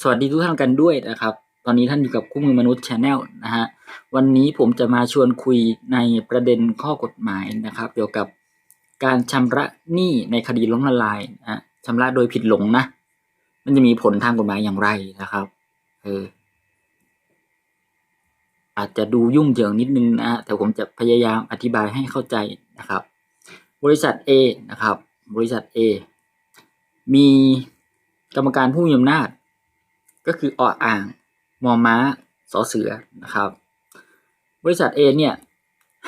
สวัสดีทุกท่านกันด้วยนะครับ ตอนนี้ท่านอยู่กับคู่มือมนุษย์ชาแนลนะฮะ วันนี้ผมจะมาชวนคุยในประเด็นข้อกฎหมายนะครับ เกี่ยวกับการชำระหนี้ในคดีล้มละลายนะชำระโดยผิดหลงนะ มันจะมีผลทางกฎหมายอย่างไรนะครับเอออาจจะดูยุ่งเหยิงนิดนึงนะฮะแต่ผมจะพยายามอธิบายให้เข้าใจนะครับ บริษัท A นะครับ บริษัท A มีกรรมการผู้มีอำนาจ ก็คือออ่าง มอม้าสอเสือนะครับ บริษัท A เนี่ย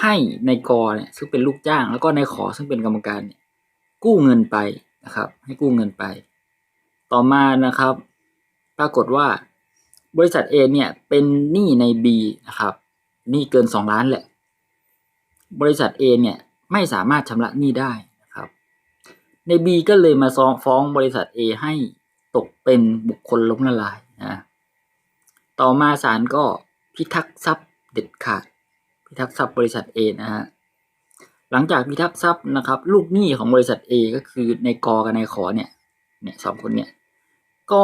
ให้ในกอเนี่ยซึ่งเป็นลูกจ้าง แล้วก็ในขอซึ่งเป็นกรรมการเนี่ยกู้เงินไปนะครับ ให้กู้เงินไป ต่อมานะครับ ปรากฏว่าบริษัท A เนี่ยเป็นหนี้ใน B นะครับหนี้เกิน 2 ล้านแหละ บริษัท A เนี่ยไม่สามารถชำระหนี้ได้นะครับ ใน B ก็เลยมาฟ้องบริษัท A ให้ตกเป็นบุคคลล้มละลาย นะต่อมาศาลก็พิทักษ์ทรัพย์เด็ดขาด พิทักษ์ทรัพย์บริษัท A นะฮะหลังจากพิทักษ์ทรัพย์นะครับ ลูกหนี้ของบริษัท A ก็คือในกอกับในขอเนี่ยเนี่ยสองคนเนี่ยก็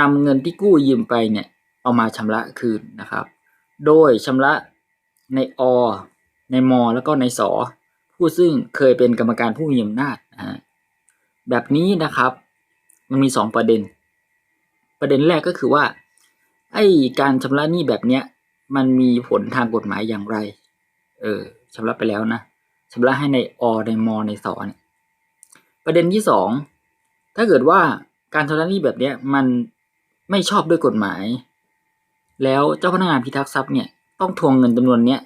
นำเงินที่กู้ยืมไปเนี่ยเอามาชำระคืนนะครับ โดยชำระในอ ในมแล้วก็ในสอผู้ซึ่งเคยเป็นกรรมการผู้มีอำนาจนะฮะแบบนี้นะครับ มันมีสองประเด็น ประเด็นแรกก็คือว่า ไอ้การชำระหนี้แบบเนี้ย มันมีผลทางกฎหมายอย่างไร เออชำระไปแล้วนะชำระให้ในอในมในสอเนี่ยประเด็นที่สองถ้าเกิดว่าการชำระหนี้แบบเนี้ยมันไม่ชอบด้วยกฎหมาย แล้วเจ้าพนักงานพิทักษ์ทรัพย์เนี่ยต้องทวงเงินจำนวนเนี้ย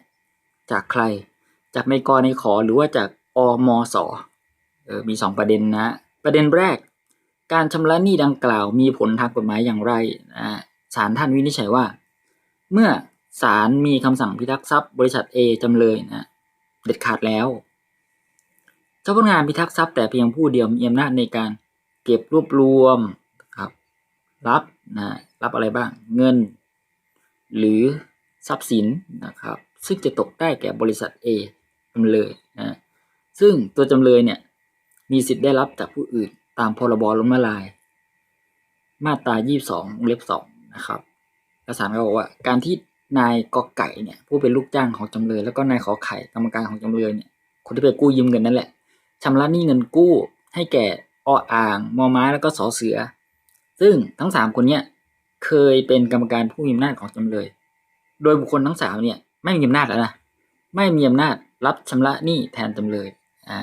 จากใคร จากในกในขอหรือว่าจากอมสเออมีสองประเด็นนะ ประเด็นแรก การชำระหนี้ดังกล่าวมีผลทางกฎหมายอย่างไรนะศาลท่านวินิจฉัยว่า เมื่อศาลมีคำสั่งพิทักษ์ทรัพย์บริษัท A จำเลยนะเด็ดขาดแล้ว เจ้าพนักงานพิทักษ์ทรัพย์แต่เพียงผู้เดียวมีอำนาจในการเก็บรวบรวมครับ รับนะรับอะไรบ้าง เงิน หรือทรัพย์สินนะครับ ซึ่งจะตกได้แก่บริษัท A จำเลยนะซึ่งตัวจำเลยเนี่ยมีสิทธิ์ได้รับจากผู้อื่น ตามพรบล้มละลาย มาตรา22วงเล็บ2นะครับและศาลก็บอกว่า การที่นายกอไก่เนี่ย ผู้เป็นลูกจ้างของจำเลย แล้วก็นายขอไข่กรรมการของจำเลยเนี่ยคนที่ไปกู้ยืมเงินนั่นแหละชำระหนี้เงินกู้ให้แก่ออ่างมอม้าแล้วก็สอเสือ ซึ่งทั้งสามคนเนี่ยเคยเป็นกรรมการผู้มีอำนาจของจำเลย โดยบุคคลทั้งสามเนี่ย ไม่มีอำนาจแล้วนะไม่มีอำนาจรับชำระหนี้แทนจำเลยอ่า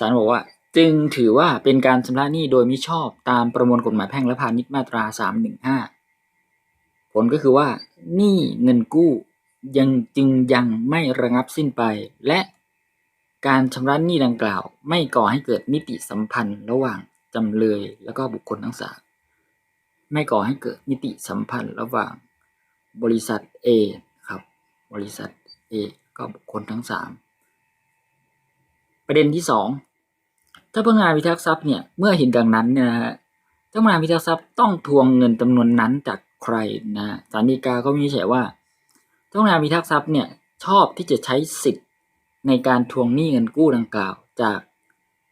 ศาลบอกว่า จึงถือว่าเป็นการชำระหนี้โดยมิชอบตามประมวลกฎหมายแพ่งและพาณิชย์มาตรา 315 ผลก็คือว่าหนี้เงินกู้ยังจึงยังไม่ระงับสิ้นไป และการชำระหนี้ดังกล่าว ไม่ก่อให้เกิดนิติสัมพันธ์ระหว่างจำเลยและก็บุคคลทั้งสามไม่ก่อให้เกิดนิติสัมพันธ์ระหว่างบริษัท A ครับ บริษัท A ก็บุคคลทั้งสามประเด็นที่สอง ถ้าพนักงานพิทักษ์ทรัพย์เนี่ยเมื่อเห็นดังนั้นเนี่ยนะฮะเจ้าพนักงานพิทักษ์ทรัพย์ต้องทวงเงินจานวนนั้นจากใครนะสารดีกาก็มีเฉยว่า เจ้าพนักงานพิทักษ์ทรัพย์เนี่ยชอบที่จะใช้สิทธิ์ในการทวงหนี้เงินกู้ดังกล่าว จาก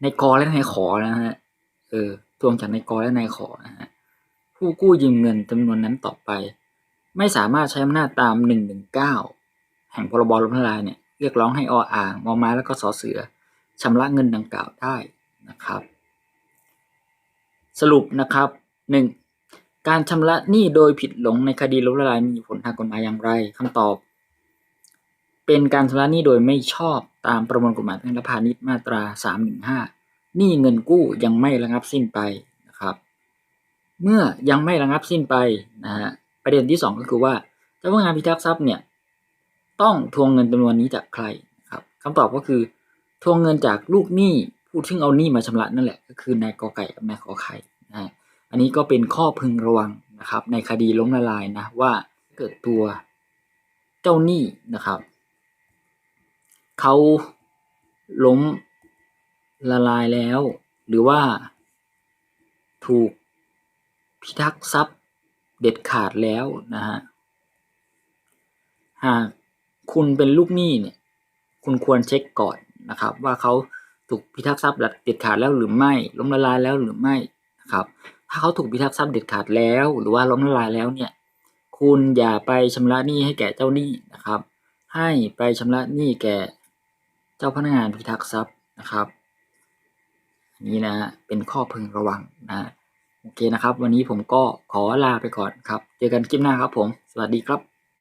นายกและนายขอนะฮะเออทวงจากนายกและนายขอนะฮะผู้กู้ยืมเงินจำนวนนั้นต่อไป ไม่สามารถใช้อำนาจตามหนึ่งหนึ่งเก้าแห่งพรบล้มละลายเนี่ยเรียกร้องให้ออ่างมอมาแล้วก็สอเสือชำระเงินดังกล่าวได้ นะครับ สรุปนะครับหนึ่งการชำระหนี้โดยผิดหลงในคดีล้มละลายมีผลทางกฎหมายอย่างไรคำตอบ เป็นการชำระหนี้โดยไม่ชอบตามประมวลกฎหมายแพ่งและพาณิชย์มาตรา 315หนี้เงินกู้ยังไม่ระงับสิ้นไปนะครับ เมื่อยังไม่ระงับสิ้นไปนะฮะประเด็นที่สองก็คือว่าเจ้าพนักงานพิทักษ์ทรัพย์เนี่ยต้องทวงเงินจำนวนนี้จากใครครับคำตอบก็คือ ทวงเงินจากลูกหนี้ ผู้ที่เอาหนี้มาชำระนั่นแหละก็คือนายกอไก่กับนายขอไข่นะอันนี้ก็เป็นข้อพึงระวังนะครับ ในคดีล้มละลายนะว่าเกิดตัวเจ้าหนี้นะครับเขาล้มละลายแล้ว หรือว่าถูกพิทักษ์ทรัพย์เด็ดขาดแล้วนะฮะหากคุณเป็นลูกหนี้เนี่ย คุณควรเช็คก่อนนะครับ ว่าเขา ถูกพิทักษ์ทรัพย์เด็ดขาดแล้วหรือไม่ ล้มละลายแล้วหรือไม่นะครับ ถ้าเขาถูกพิทักษ์ทรัพย์เด็ดขาดแล้ว หรือว่าล้มละลายแล้วเนี่ย คุณอย่าไปชำระหนี้ให้แก่เจ้าหนี้นะครับ ให้ไปชำระหนี้แก่เจ้าพนักงานพิทักษ์ทรัพย์นะครับนี้นะฮะเป็นข้อพึงระวังนะโอเคนะครับ วันนี้ผมก็ขอลาไปก่อนครับ เจอกันคลิปหน้าครับผม สวัสดีครับ